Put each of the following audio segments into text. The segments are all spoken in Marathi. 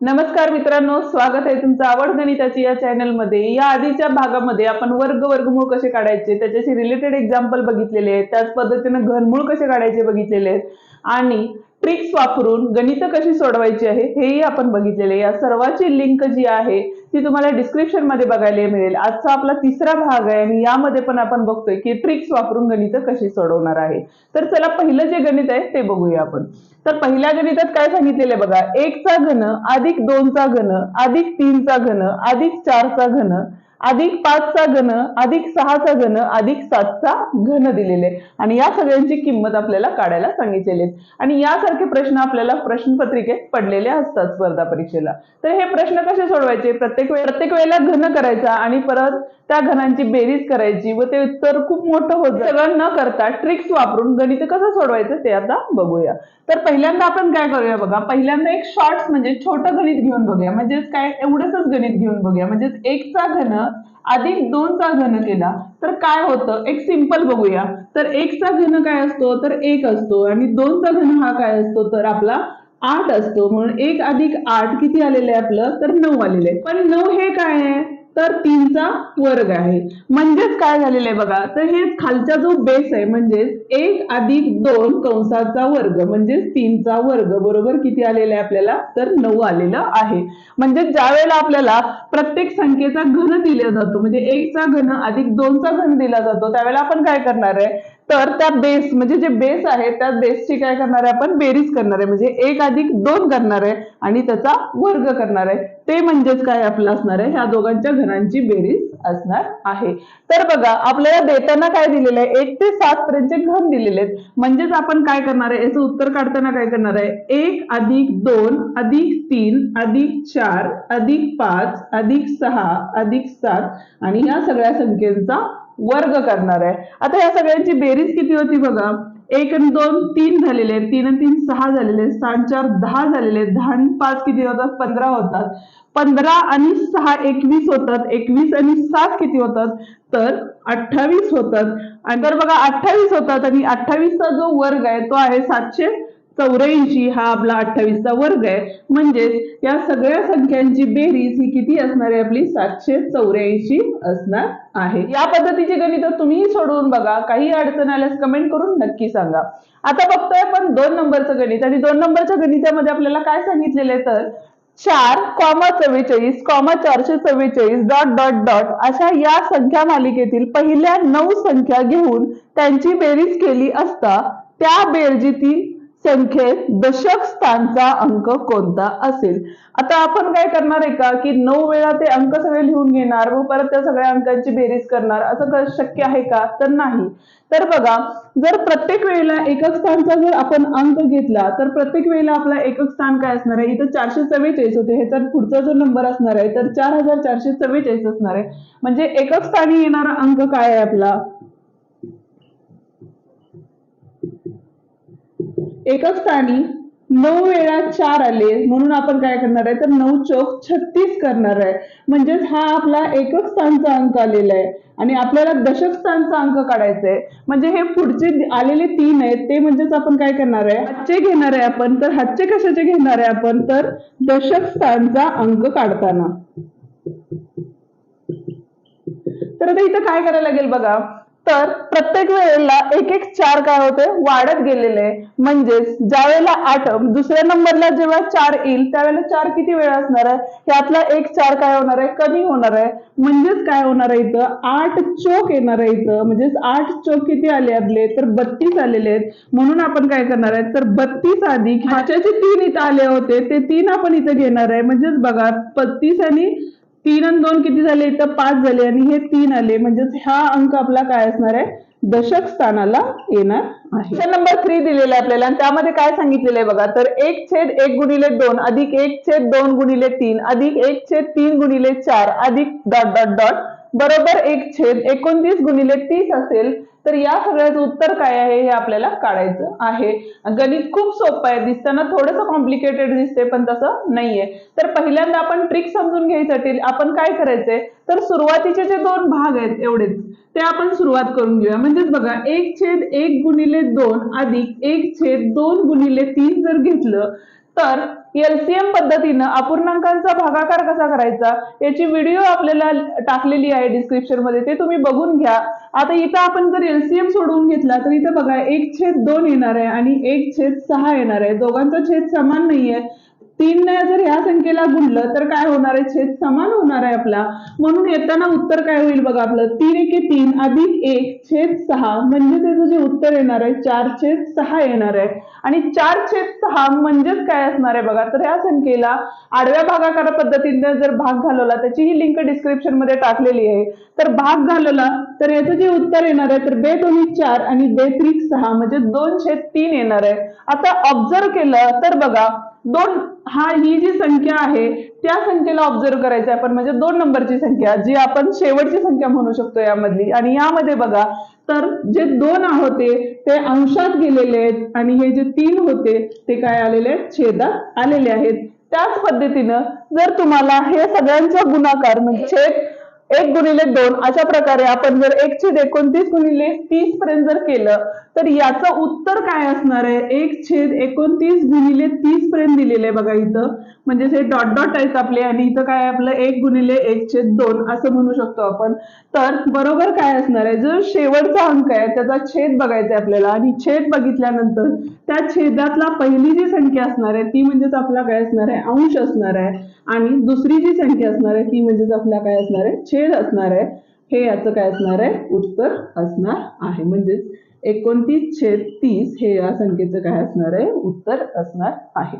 नमस्कार मित्रांनो स्वागत आहे तुमचं आवड गणिताची या चॅनलमध्ये. या आधीच्या भागामध्ये आपण वर्ग वर्गमूळ कसे काढायचे त्याच्याशी रिलेटेड एक्झाम्पल बघितलेले आहेत. त्याच पद्धतीने घनमूळ कसे काढायचे बघितलेले आहेत. आणि ट्रिक्स वापरून गणित कशी सोडवायची आहे हेही आपण बघितलेले या सर्वाची लिंक जी आहे ती तुम्हाला डिस्क्रिप्शनमध्ये बघायला मिळेल. आजचा आपला तिसरा भाग आहे आणि यामध्ये पण आपण बघतोय की ट्रिक्स वापरून गणित कशी सोडवणार आहे. तर चला पहिलं जे गणित आहे ते बघूया आपण. तर पहिल्या गणितात काय सांगितलेलं आहे बघा एकचा घन अधिक दोनचा घन अधिक तीनचा घन अधिक चारचा घन अधिक पाचचा घन अधिक सहाचा घन अधिक सातचा घन दिलेले. आणि या सगळ्यांची किंमत आपल्याला काढायला सांगितलेली आणि यासारखे प्रश्न आपल्याला प्रश्नपत्रिकेत पडलेले असतात स्पर्धा परीक्षेला. तर हे प्रश्न कसे सोडवायचे? प्रत्येक वेळ प्रत्येक वेळेला घन करायचा आणि परत त्या घनांची बेरीज करायची व ते उत्तर खूप मोठं होत. सगळं न करता ट्रिक्स वापरून गणित कसं सोडवायचं ते आता बघूया. तर पहिल्यांदा आपण काय करूया बघा? पहिल्यांदा एक शॉर्ट्स म्हणजे छोटं गणित घेऊन बघूया. म्हणजेच काय? एवढंच गणित घेऊन बघूया. म्हणजेच एकचा घन अधिक दोनचा घन केला तर काय होतं? एक सिंपल बघूया. तर एकचा घन काय असतो? तर एक असतो. आणि दोनचा घन हा काय असतो? तर आपला आठ असतो. म्हणून एक अधिक आठ किती आलेलं आहे आपलं? तर नऊ आलेलं आहे. पण नऊ हे काय आहे? तर तीनचा वर्ग आहे. म्हणजेच काय झालेलं आहे बघा? तर हे खालचा जो बेस आहे म्हणजेच एक अधिक दोन कंसाचा वर्ग म्हणजेच तीनचा वर्ग बरोबर किती आलेला आहे आपल्याला? तर नऊ आलेलं आहे. म्हणजे ज्या वेळेला आपल्याला प्रत्येक संख्येचा घन दिला जातो म्हणजे एकचा घन अधिक दोनचा घन दिला जातो त्यावेळेला आपण काय करणार आहे? तर त्या बेस म्हणजे जे बेस आहे त्या बेसची काय करणार आहे आपण? बेरीज करणार. आहे म्हणजे एक अधिक दोन करणार आहे आणि त्याचा वर्ग करणार. आहे ते म्हणजेच काय आपलं असणार आहे? ह्या दोघांच्या घरांची बेरीज असणार आहे. तर बघा आपल्याला देताना काय दिलेलं आहे? एक ते सात पर्यंतचे घन दिलेले आहेत. म्हणजेच आपण काय करणार आहे? याचं उत्तर काढताना काय करणार आहे? एक अधिक दोन अधिक तीन अधिक चार अधिक पाच अधिक सहा अधिक सात आणि या सगळ्या संख्येचा वर्ग करणार आहे. आता या सगळ्यांची बेरीज किती होती बघा? एक आणि दोन तीन झालेले आहेत. तीन आणि तीन सहा झालेले आहेत. चार दहा झालेले आहेत. दहा आणि पाच किती होतात? पंधरा होतात. पंधरा आणि सहा एकवीस होतात. एकवीस आणि सात किती होतात? तर अठ्ठावीस होतात. आणि तर बघा अठ्ठावीस होतात आणि अठ्ठावीसचा जो वर्ग आहे तो आहे सातशे चौऱ्याऐंशी हा आपला अठ्ठावीसचा वर्ग आहे. म्हणजेच या सगळ्या संख्यांची बेरीज ही किती असणार आहे? आपली सातशे चौऱ्याऐंशी असणार आहे. या पद्धतीची गणित तुम्हीही सोडवून बघा. काही अडचण आल्यास कमेंट करून नक्की सांगा. आता बघतोय आपण दोन नंबरचं गणित. आणि दोन नंबरच्या गणितामध्ये आपल्याला काय सांगितलेलं आहे तर चार कॉमा चव्वेचाळीस कॉमा चारशे चव्वेचाळीस डॉट डॉट डॉट अशा या संख्या मालिकेतील पहिल्या नऊ संख्या घेऊन त्यांची बेरीज केली असता त्या बेरजीतील संख्येत दशक स्थानचा अंक कोणता असेल? आता आपण काय करणार आहे का? की नऊ वेळा ते अंक सगळे लिहून घेणार व परत त्या सगळ्या अंकांची बेरीज करणार. असं शक्य आहे का? तर नाही. तर बघा जर प्रत्येक वेळेला एकक स्थानचा जर आपण अंक घेतला तर प्रत्येक वेळेला आपला एकक स्थान काय असणार आहे? इथं चारशे चव्वेचाळीस होते. ह्याचा पुढचा जो नंबर असणार आहे तर चार हजार चारशे चव्वेचाळीस असणार आहे. म्हणजे एकक स्थानी येणारा अंक काय आहे आपला? एकक स्थानी नऊ वेळा चार आले म्हणून आपण काय करणार आहे? तर नऊ चौक छत्तीस करणार आहे. म्हणजेच हा आपला एकक स्थानचा अंक आलेला आहे. आणि आपल्याला दशक स्थानचा अंक काढायचा आहे. म्हणजे हे पुढचे आलेले तीन आहेत ते म्हणजेच आपण काय करणार आहे? हातचे घेणार आहे आपण. तर हातचे कशाचे घेणार आहे आपण? तर दशक स्थानचा अंक काढताना. तर आता इथं काय करायला लागेल बघा? तर प्रत्येक वेळेला एक एक चार काय होते? वाढत गेलेले. आहे. म्हणजेच ज्या वेळेला आठ दुसऱ्या नंबरला जेव्हा चार येईल त्यावेळेला चार किती वेळ असणार आहे? यातला एक चार काय होणार आहे? कमी होणार आहे? म्हणजेच काय होणार आहे इथं? आठ चोक येणार आहे इथं. म्हणजेच आठ चोक किती आले आपले? तर बत्तीस आलेले आहेत. म्हणून आपण काय करणार आहे? तर बत्तीस अधिक ह्याचे जे तीन इथं आले होते ते तीन आपण इथं घेणार आहे. म्हणजेच बघा बत्तीस आणि तीन आणि दोन किती झाले? इथं पाच झाले आणि हे तीन आले. म्हणजेच हा अंक आपला काय असणार आहे? दशक स्थानाला येणार आहे. नंबर थ्री दिलेला आहे आपल्याला. आणि त्यामध्ये काय सांगितलेलं आहे बघा? तर एक छेद एक गुणिले दोन अधिक एक छेद दोन गुणिले तीन अधिक एक छेद तीन गुणिले चार अधिक डॉट डॉट डॉट बरोबर एक छेद एकोणतीस गुणिले तीस असेल तर या सगळ्याचं उत्तर काय आहे हे आपल्याला काढायचं आहे. गणित खूप सोपं आहे दिसताना थोडंसं कॉम्प्लिकेटेड दिसते पण तसं नाहीये. तर पहिल्यांदा आपण ट्रिक समजून घ्यायसाठी आपण काय करायचंय? तर सुरुवातीचे जे दोन भाग आहेत एवढेच ते आपण सुरुवात करून घेऊया. म्हणजेच बघा एक छेद एक गुणिले दोन अधिक एक छेद दोन गुणिले तीन जर घेतलं तर एलसीएम पद्धतीनं अपूर्णांकांचा भागाकार कसा करायचा याची व्हिडिओ आपल्याला टाकलेली आहे डिस्क्रिप्शनमध्ये ते तुम्ही बघून घ्या. आता इथं आपण जर एलसीएम सोडवून घेतला तर इथं बघा एक छेद दोन येणार आहे आणि एक छेद सहा येणार आहे. दोघांचा छेद समान नाहीये. तीन जर ह्या संख्येला गुणलं तर काय होणार आहे? छेद समान होणार आहे आपला. म्हणून येताना उत्तर काय होईल बघा आपलं? तीन एके तीन अधिक एक छेद सहा म्हणजे त्याचं जे उत्तर येणार आहे चार छेद सहा येणार आहे. आणि चार छेद सहा म्हणजेच काय असणार आहे बघा? तर ह्या संख्येला आडव्या भागाकार पद्धतीने जर भाग घालवला त्याची ही लिंक डिस्क्रिप्शनमध्ये टाकलेली आहे. तर भाग घालवला तर याचं जे उत्तर येणार आहे तर बे दोन्ही चार आणि बे त्रिक सहा म्हणजे दोन छेद तीन येणार आहे. आता ऑब्झर्व केलं तर बघा दोन हा ही जी संख्या आहे त्या संख्येला ऑब्झर्व करायचं आहे आपण. म्हणजे दोन नंबरची संख्या जी आपण शेवटची संख्या म्हणू शकतो यामधली. आणि यामध्ये बघा तर जे दोन होते ते अंशात गेलेले आहेत. आणि हे जे तीन होते ते काय आलेले आहेत? छेदात आलेले आहेत. त्याच पद्धतीनं जर तुम्हाला हे सगळ्यांचा गुणाकार म्हणजे छेद एक गुणिले दोन अशा प्रकारे आपण जर एक छेद एकोणतीस गुणिले तीस पर्यंत जर केलं तर याचं उत्तर काय असणार आहे? एक छेद एकोणतीस गुणिले तीस पर्यंत दिलेलं आहे बघा इथं. म्हणजे हे डॉट डॉट आहेत आपले आणि इथं काय आपलं? एक गुणिले एक छेद दोन असं म्हणू शकतो आपण. तर बरोबर काय असणार आहे? जो शेवटचा अंक आहे त्याचा छेद बघायचा आहे आपल्याला. आणि छेद बघितल्यानंतर त्या छेदातला पहिली जी संख्या असणार आहे ती म्हणजेच आपला काय असणार आहे? अंश असणार आहे. आणि दुसरी जी संख्या असणार आहे ती म्हणजेच आपला काय असणार आहे? छेद असणार आहे. हे याचं काय असणार आहे? उत्तर असणार आहे. म्हणजेच एकोणतीस छेद तीस हे या संख्येचं काय असणार आहे? उत्तर असणार आहे.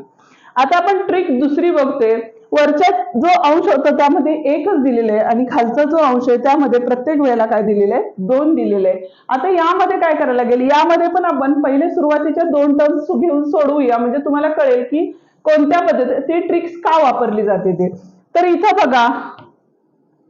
आता आपण ट्रिक दुसरी बघतोय. वरच्या जो अंश होता त्यामध्ये एकच दिलेलं आहे आणि खालचा जो अंश आहे त्यामध्ये प्रत्येक वेळेला काय दिलेलं आहे? दोन दिलेले आहे. आता यामध्ये काय करायला लागेल? यामध्ये पण आपण पहिले सुरुवातीच्या दोन टर्म्स घेऊन सोडवूया. म्हणजे तुम्हाला कळेल की कोणत्या पद्धती ते ट्रिक्स का वापरली जाते ते? तर इथं बघा.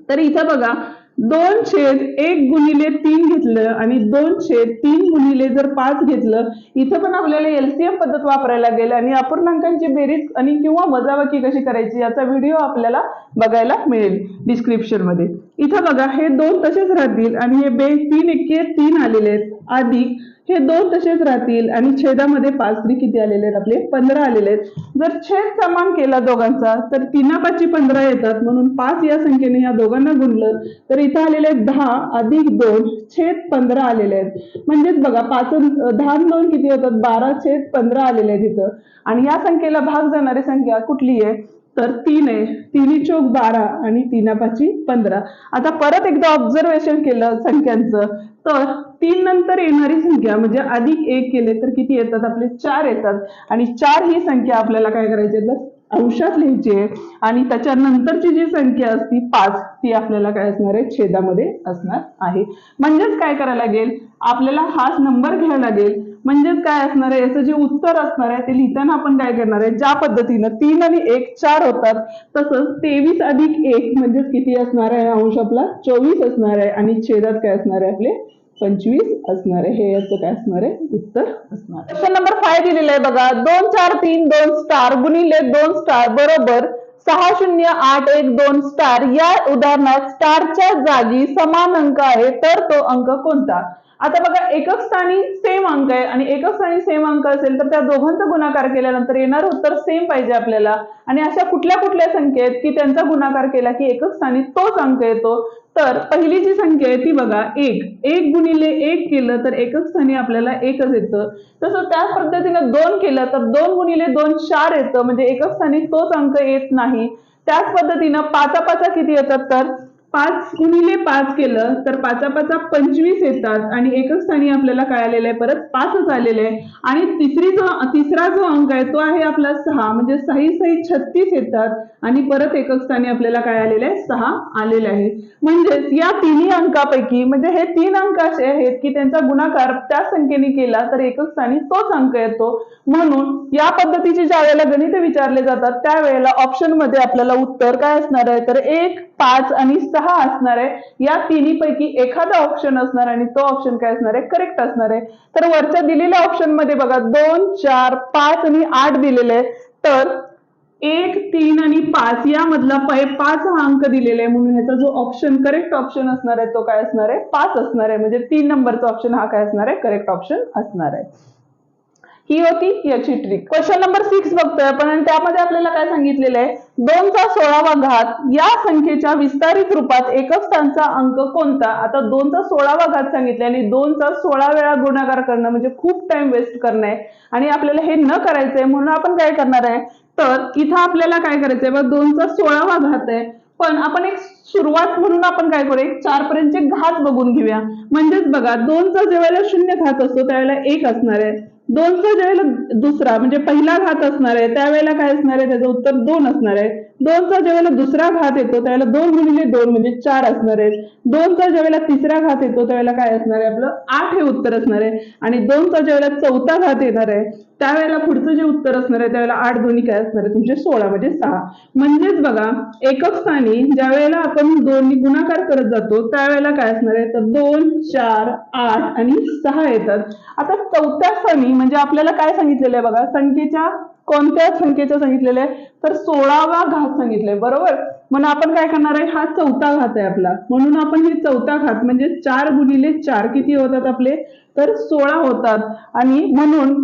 तर इथं बघा. दोन छेद एक गुणिले तीन घेतलं आणि दोन छेद तीन गुणिले जर पाच घेतलं इथं पण आपल्याला एलसीएम पद्धत वापरायला लागेल आणि अपूर्णांकांची बेरीज आणि किंवा वजाबाकी कशी करायची याचा व्हिडिओ आपल्याला बघायला मिळेल डिस्क्रिप्शनमध्ये. इथं बघा हे दोन तसेच राहतील आणि हे बे तीन एके तीन आलेले आहेत. अधिक हे दोन तसेच राहतील आणि छेदामध्ये पाच तरी किती आलेले आहेत? आपले पंधरा आलेले आहेत. जर छेद समान केला दोघांचा तर तिना पाचशे पंधरा येतात. म्हणून पाच या संख्येने या दोघांना गुणलं तर इथं आलेले आहेत दहा अधिक दोन छेद पंधरा आलेले आहेत. म्हणजेच बघा पाच दहा दोन किती होतात? बारा छेद पंधरा आलेले आहेत इथं. आणि या संख्येला भाग जाणारी संख्या कुठली आहे? तर तीन आहे. तिन्ही चौक बारा आणि तिना पाची पंधरा. आता परत एकदा ऑब्झर्वेशन केलं संख्यांचं. तर तीन नंतर येणारी संख्या म्हणजे अधिक एक केले तर किती येतात? आपले चार येतात. आणि चार ही संख्या आपल्याला काय करायची तर अंशात लिहायची आहे. आणि त्याच्यानंतरची जी संख्या असती पाच ती आपल्याला काय असणार आहे? छेदामध्ये असणार आहे. म्हणजेच काय करायला लागेल? आपल्याला हाच नंबर घ्यायला लागेल. म्हणजेच काय असणार आहे? याचं जे उत्तर असणार आहे ते लिहिताना आपण काय करणार आहे? ज्या पद्धतीनं तीन आणि एक चार होतात तसंच तेवीस अधिक एक म्हणजेच किती असणार आहे? अंश आपला चोवीस असणार आहे आणि छेदात काय असणार आहे? आपले पंचवीस असणार आहे. हे याचं काय असणार आहे? उत्तर असणार क्वेश्चन नंबर फाय दिलेलं आहे बघा. दोन चार तीन दोन स्टार गुणिले दोन स्टार बरोबर सहा शून्य आठ एक दोन स्टार या उदाहरणात स्टारच्या जागी समान अंक आहे तर तो अंक कोणता? आता बघा एकक स्थानी सेम अंक आहे आणि एकक स्थानी सेम अंक असेल तर त्या दोघांचा गुणाकार केल्यानंतर येणार उत्तर सेम पाहिजे आपल्याला. आणि अशा कुठल्या कुठल्या संख्या आहेत की त्यांचा गुणाकार केला की एकक स्थानी तोच अंक येतो? तर पहिली जी संख्या आहे ती बघा एक. एक गुणिले एक केलं तर एकक स्थानी आपल्याला एकच येतं. तसं त्याच पद्धतीनं दोन केलं तर दोन गुणिले दोन चार येतं. म्हणजे एकक स्थानी तोच अंक येत नाही. त्याच पद्धतीनं पाचा पाचा किती येतात तर? पाच गुणिले पाच केलं तर पाचा पाचा पंचवीस येतात. आणि एकच स्थानी आपल्याला काय आलेलं आहे परत पाचच आलेलं आहे. आणि तिसरी जो तिसरा जो अंक आहे तो आहे आपला सहा म्हणजे सही सही छत्तीस येतात. आणि परत एकक स्थानी आपल्याला काय आलेलं आहे सहा आलेलं आहे. म्हणजेच या तिन्ही अंकापैकी म्हणजे हे तीन अंक असे आहेत की त्यांचा गुणाकार त्या संख्येने केला तर एकक स्थानी तोच अंक येतो. म्हणून या पद्धतीचे ज्या वेळेला गणित विचारले जातात त्यावेळेला ऑप्शनमध्ये आपल्याला उत्तर काय असणार आहे? तर एक पाच आणि सहा असणार आहे या तिन्हीपैकी एखादा ऑप्शन असणार आणि तो ऑप्शन काय असणार आहे? करेक्ट असणार आहे. तर वरच्या दिलेल्या ऑप्शनमध्ये बघा दोन चार पाच आणि आठ दिलेले तर एक तीन आणि पाच यामधला पै पाच हा अंक दिलेला आहे. म्हणून ह्याचा जो ऑप्शन करेक्ट ऑप्शन असणार आहे तो काय असणार आहे? पाच असणार आहे. म्हणजे तीन नंबरचा ऑप्शन हा काय असणार आहे? करेक्ट ऑप्शन असणार आहे. ही होती याची ट्रिक क्वेश्चन नंबर सिक्स बघतोय आपण आणि त्यामध्ये आपल्याला काय सांगितलेलं आहे? दोनचा सोळावा घात या संख्येच्या विस्तारित रूपात एकच स्थानचा अंक कोणता? आता दोनचा सोळावा घात सांगितले आणि दोनचा सोळा वेळा गुणाकार करणं म्हणजे खूप टाइम वेस्ट करणं आहे. आणि आपल्याला हे न करायचंय म्हणून आपण काय करणार आहे? तर इथं आपल्याला काय करायचंय? बघ दोनचा सोळावा घात आहे. पण आपण एक सुरुवात म्हणून आपण काय करू एक चार पर्यंतचे घात बघून घेऊया. म्हणजेच बघा दोनचा ज्यावेळेला शून्य घात असतो त्यावेळेला एक असणार आहे. दोनचा ज्यावेळेला दुसरा म्हणजे पहिला घात असणार आहे त्यावेळेला काय असणार आहे? त्याचं उत्तर दोन असणार आहे. दोनचा ज्यावेळेला दुसरा घात येतो त्यावेळेला दोन गुणिले दोन म्हणजे चार असणार आहे. दोनचा ज्यावेळेला तिसरा घात येतो त्यावेळेला काय असणार आहे? आपलं आठ हे उत्तर असणार आहे. आणि दोनचा ज्यावेळेला चौथा घात येणार आहे त्यावेळेला पुढचं जे उत्तर असणार आहे त्यावेळेला आठ दोन्ही काय असणार आहे? तुमचे सोळा म्हणजे सहा. म्हणजेच बघा एकक स्थानी ज्या वेळेला आपण दोन्ही गुणाकार करत जातो त्यावेळेला काय असणार आहे? तर दोन चार आठ आणि सहा येतात. आता चौथ्या स्थानी म्हणजे आपल्याला काय सांगितलेलं आहे बघा? संख्येच्या कोणत्या संख्येचं सांगितलेलं आहे? तर सोळावा घात सांगितलंय बरोबर? म्हणून आपण काय करणार आहे? हा चौथा घात आहे आपला. म्हणून आपण हे चौथा घात म्हणजे चार गुणिले चार किती होतात आपले? तर सोळा होतात. आणि म्हणून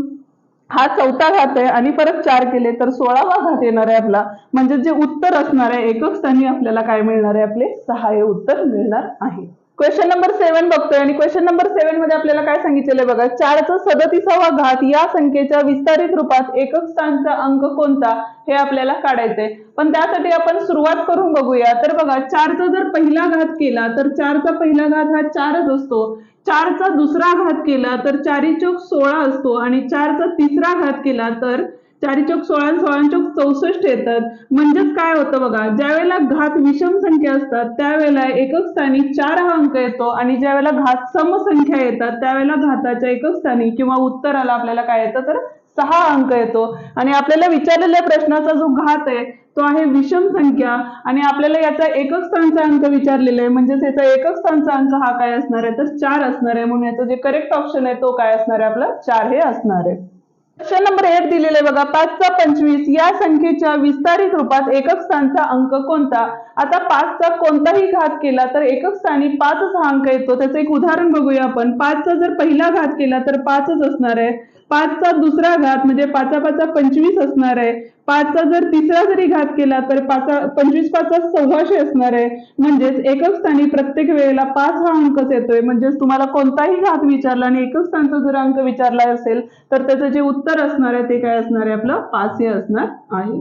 हा चौथा घात आहे आणि परत चार केले तर सोळावा घात येणार आहे आपला. म्हणजे जे उत्तर असणार आहे एकक स्थानी आपल्याला काय मिळणार आहे? आपले सहाय्य उत्तर मिळणार आहे. क्वेश्चन नंबर सेव्हन बघतोय आणि क्वेश्चन नंबर सेव्हनमध्ये आपल्याला काय सांगितलेलं आहे बघा? चारचा सदतीसावा घात या संख्येच्या विस्तारित रूपात एकक स्थानचा अंक कोणता हे आपल्याला काढायचंय. पण त्यासाठी आपण सुरुवात करून बघूया. तर बघा चारचा जर पहिला घात केला तर चारचा पहिला घात हा चारच असतो. चारचा दुसरा घात केला तर चारी चौक सोळा असतो. आणि चारचा तिसरा घात केला तर चारी चौक सोळा सोळा चौक चौसष्ट येतात. म्हणजेच काय होतं बघा ज्यावेळेला घात विषम संख्या असतात त्यावेळेला एकक स्थानी चार हा अंक येतो आणि ज्यावेळेला घात समसंख्या येतात त्यावेळेला घाताच्या एकक स्थानी किंवा उत्तराला आपल्याला काय येतं? तर सहा अंक येतो. आणि आपल्याला विचारलेल्या प्रश्नाचा जो घात आहे तो आहे विषम संख्या. आणि आपल्याला याचा एकक स्थानचा अंक विचारलेला आहे म्हणजेच याचा एकक स्थानचा अंक हा काय असणार आहे? तर चार असणार आहे. म्हणून याचं जे करेक्ट ऑप्शन आहे तो काय असणार आहे? आपला चार हे असणार आहे. क्वेश्चन नंबर एट दिलेले बघा पाचचा पंचवीस. या संख्येच्या विस्तारित रूपात एकक स्थानचा अंक कोणता? आता पाचचा कोणताही घात केला तर एकक स्थानी पाचच हा अंक येतो. त्याचं एक उदाहरण बघूया आपण. पाचचा जर पहिला घात केला तर पाचच असणार आहे. पाचचा दुसरा घात म्हणजे पाचा पाचा पंचवीस असणार आहे. पाचचा जर तिसरा जरी घात केला तर पाचा पंचवीस पाचा सव्वाशे असणार आहे. म्हणजेच एकक स्थानी प्रत्येक वेळेला पाच हा अंकच येतोय. म्हणजेच तुम्हाला कोणताही घात विचारला आणि एकक स्थानचा जर अंक विचारला असेल तर त्याचं जे उत्तर असणार आहे ते काय असणार आहे? आपलं पाच हे असणार आहे.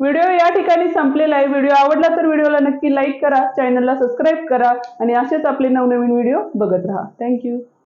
व्हिडिओ या ठिकाणी संपलेला आहे. व्हिडिओ आवडला तर व्हिडिओला नक्की लाईक करा चॅनलला सबस्क्राईब करा आणि असेच आपले नवनवीन व्हिडिओ बघत राहा. थँक्यू